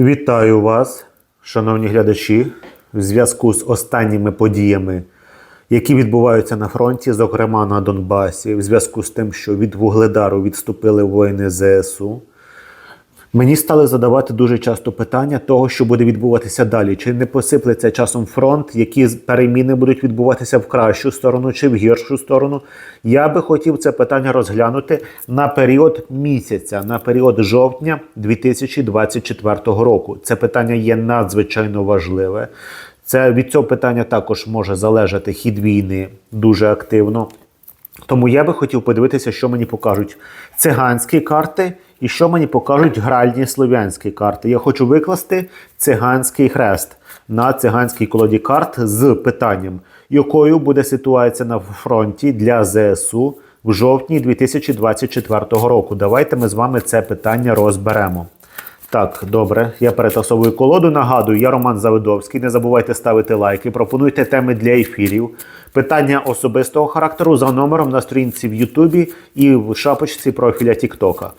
Вітаю вас, шановні глядачі, в зв'язку з останніми подіями, які відбуваються на фронті, зокрема на Донбасі, в зв'язку з тим, що від Вугледару відступили воїни ЗСУ. Мені стали задавати дуже часто питання того, що буде відбуватися далі. Чи не посиплеться часом фронт, які переміни будуть відбуватися в кращу сторону чи в гіршу сторону? Я би хотів це питання розглянути на період місяця, на період жовтня 2024 року. Це питання є надзвичайно важливе. Це від цього питання також може залежати хід війни дуже активно. Тому я би хотів подивитися, що мені покажуть циганські карти і що мені покажуть гральні слов'янські карти. Я хочу викласти циганський хрест на циганській колоді карт з питанням, якою буде ситуація на фронті для ЗСУ в жовтні 2024 року. Давайте ми з вами це питання розберемо. Так, добре, я перетасовую колоду. Нагадую, я Роман Завидовський. Не забувайте ставити лайки, пропонуйте теми для ефірів. Питання особистого характеру за номером на сторінці в Ютубі і в шапочці профіля Тіктока.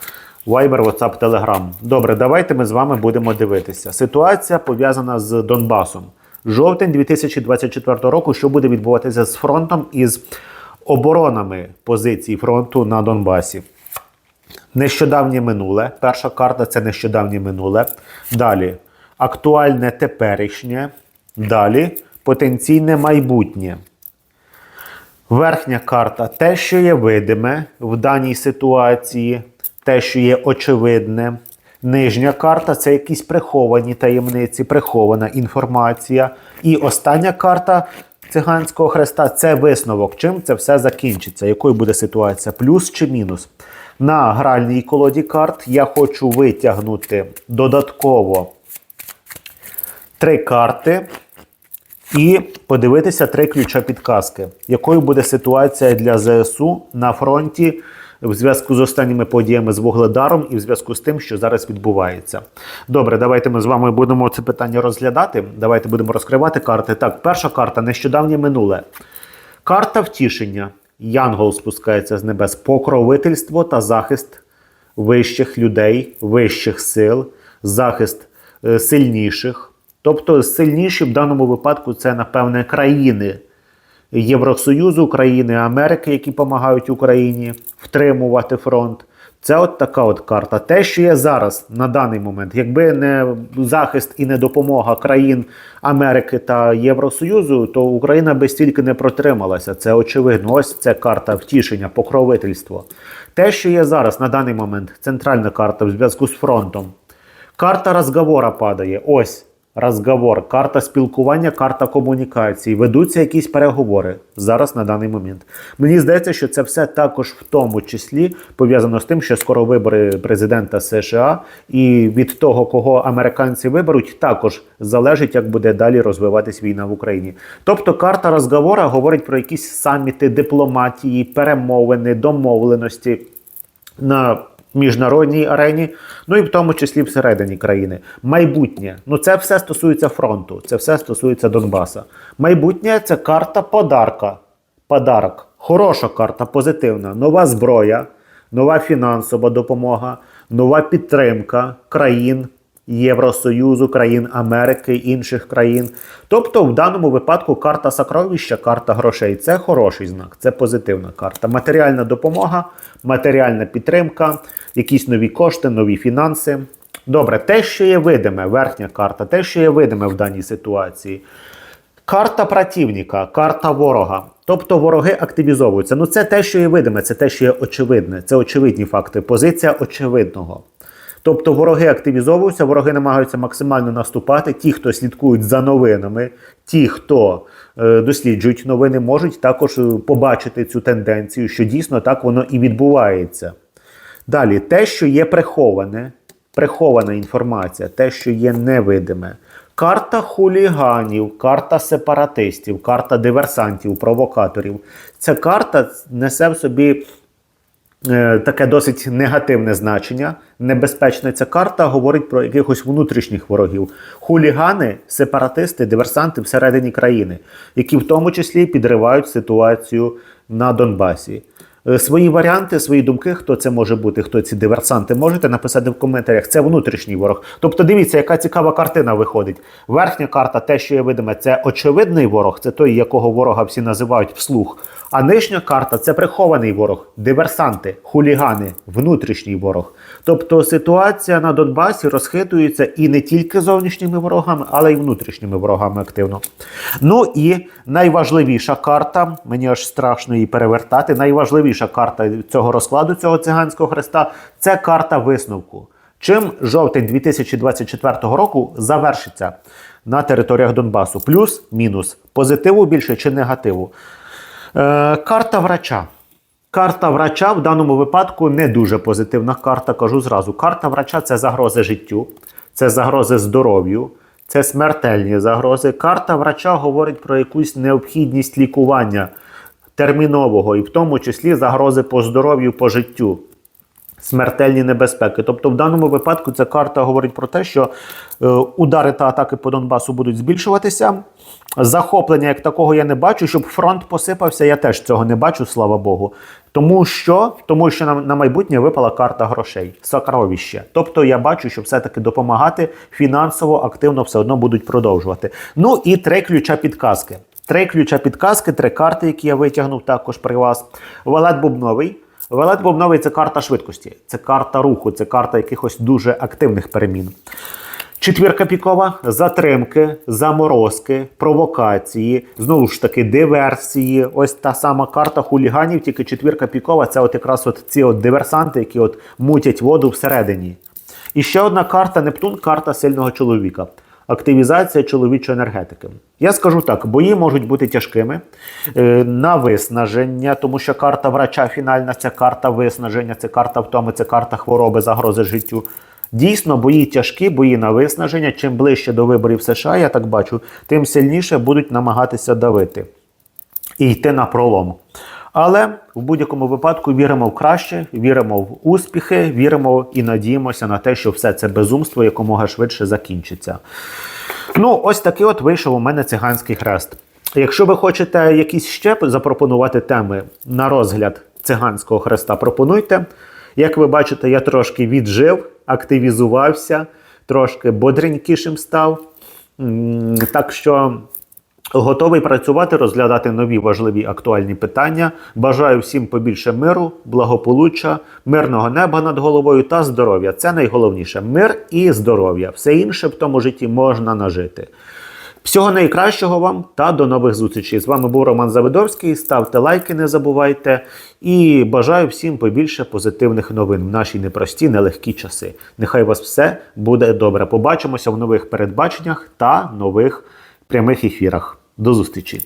Viber, WhatsApp, Telegram. Добре, давайте ми з вами будемо дивитися. Ситуація пов'язана з Донбасом. Жовтень 2024 року, що буде відбуватися з фронтом і з оборонами позицій фронту на Донбасі. Нещодавнє минуле. Перша карта це нещодавнє минуле. Далі актуальне теперішнє. Далі потенційне майбутнє. Верхня карта те, що є видиме в даній ситуації, те, що є очевидне. Нижня карта це якісь приховані таємниці, прихована інформація. І остання карта циганського хреста це висновок. Чим це все закінчиться? Якою буде ситуація? Плюс чи мінус? На гральній колоді карт я хочу витягнути додатково три карти і подивитися три ключа підказки, якою буде ситуація для ЗСУ на фронті в зв'язку з останніми подіями з Вугледаром і в зв'язку з тим, що зараз відбувається. Добре, давайте ми з вами будемо це питання розглядати. Давайте будемо розкривати карти. Так, перша карта нещодавнє минуле. Карта втішення. Янгол спускається з небес. Покровительство та захист вищих людей, вищих сил, захист е, сильніших. Тобто сильніші в даному випадку це, напевне, країни Євросоюзу, країни Америки, які допомагають Україні втримувати фронт. Це от така от карта. Те, що є зараз на даний момент, якби не захист і не допомога країн Америки та Євросоюзу, то Україна би стільки не протрималася. Це очевидно. Ось це карта втішення, покровительство. Те, що є зараз на даний момент, центральна карта в зв'язку з фронтом. Карта розговора падає. Ось розговор, карта спілкування, карта комунікації. Ведуться якісь переговори зараз на даний момент. Мені здається, що це все також в тому числі пов'язано з тим, що скоро вибори президента США, і від того, кого американці виберуть, також залежить, як буде далі розвиватись війна в Україні. Тобто, карта розговора говорить про якісь саміти, дипломатії, перемовини, домовленості на міжнародній арені, ну і в тому числі всередині країни. Майбутнє. Ну це все стосується фронту, це все стосується Донбаса. Майбутнє це карта подарка. Подарок. Хороша карта, позитивна. Нова зброя, нова фінансова допомога, нова підтримка країн. Євросоюзу, країн Америки, інших країн. Тобто, в даному випадку карта сокровища, карта грошей це хороший знак, це позитивна карта. Матеріальна допомога, матеріальна підтримка, якісь нові кошти, нові фінанси. Добре, те, що є видиме, верхня карта, те, що є видиме в даній ситуації. Карта противника, карта ворога. Тобто вороги активізовуються. Ну це те, що є видиме, це те, що є очевидне. Це очевидні факти. Позиція очевидного. Тобто вороги активізовуються, вороги намагаються максимально наступати. Ті, хто слідкують за новинами, ті, хто е, досліджують новини, можуть також е, побачити цю тенденцію, що дійсно так воно і відбувається. Далі, те, що є приховане, прихована інформація, те, що є невидиме. Карта хуліганів, карта сепаратистів, карта диверсантів, провокаторів. Ця карта несе в собі таке досить негативне значення. Небезпечна ця карта говорить про якихось внутрішніх ворогів. Хулігани, сепаратисти, диверсанти всередині країни, які в тому числі підривають ситуацію на Донбасі. Е, Свої варіанти, свої думки, хто це може бути, хто ці диверсанти, можете написати в коментарях. Це внутрішній ворог. Тобто, дивіться, яка цікава картина виходить. Верхня карта, те, що є видиме, це очевидний ворог, це той, якого ворога всі називають вслух. А нижня карта це прихований ворог, диверсанти, хулігани, внутрішній ворог. Тобто ситуація на Донбасі розхитується і не тільки зовнішніми ворогами, але й внутрішніми ворогами активно. Ну і найважливіша карта, мені аж страшно її перевертати. Найважливіша карта цього розкладу, цього циганського хреста це карта висновку. Чим жовтень 2024 року завершиться на територіях Донбасу? Плюс, мінус, позитиву більше чи негативу? Е, карта врача. Карта врача в даному випадку не дуже позитивна карта, кажу зразу. Карта врача це загрози життю, це загрози здоров'ю, це смертельні загрози. Карта врача говорить про якусь необхідність лікування термінового, і в тому числі загрози по здоров'ю, по життю смертельні небезпеки. Тобто, в даному випадку ця карта говорить про те, що е, удари та атаки по Донбасу будуть збільшуватися. Захоплення як такого я не бачу, щоб фронт посипався, я теж цього не бачу, слава Богу. Тому що тому що на, на майбутнє випала карта грошей, сокровище. Тобто я бачу, що все-таки допомагати фінансово активно все одно будуть продовжувати. Ну і три ключа підказки. Три ключа підказки, три карти, які я витягнув також при вас. Валет Бубновий. Валет Бубновий це карта швидкості, це карта руху, це карта якихось дуже активних перемін. Четвірка пікова, затримки, заморозки, провокації, знову ж таки, диверсії. Ось та сама карта хуліганів, тільки четвірка пікова це от якраз от ці от диверсанти, які от мутять воду всередині. І ще одна карта Нептун карта сильного чоловіка. Активізація чоловічої енергетики. Я скажу так: бої можуть бути тяжкими е, на виснаження, тому що карта врача фінальна це карта виснаження, це карта втоми, це карта хвороби, загрози життю. Дійсно, бої тяжкі, бої на виснаження. Чим ближче до виборів США, я так бачу, тим сильніше будуть намагатися давити і йти на пролом. Але в будь-якому випадку віримо в краще, віримо в успіхи, віримо і надіємося на те, що все це безумство якомога швидше закінчиться. Ну, ось такий от вийшов у мене циганський хрест. Якщо ви хочете якісь ще запропонувати теми на розгляд циганського хреста, пропонуйте. Як ви бачите, я трошки віджив, активізувався, трошки бодренькішим став. Так що готовий працювати, розглядати нові важливі актуальні питання. Бажаю всім побільше миру, благополуччя, мирного неба над головою та здоров'я. Це найголовніше мир і здоров'я. Все інше в тому житті можна нажити. Всього найкращого вам та до нових зустрічей. З вами був Роман Завидовський. Ставте лайки, не забувайте. І бажаю всім побільше позитивних новин в наші непрості, нелегкі часи. Нехай у вас все буде добре. Побачимося в нових передбаченнях та нових прямих ефірах. До зустрічі!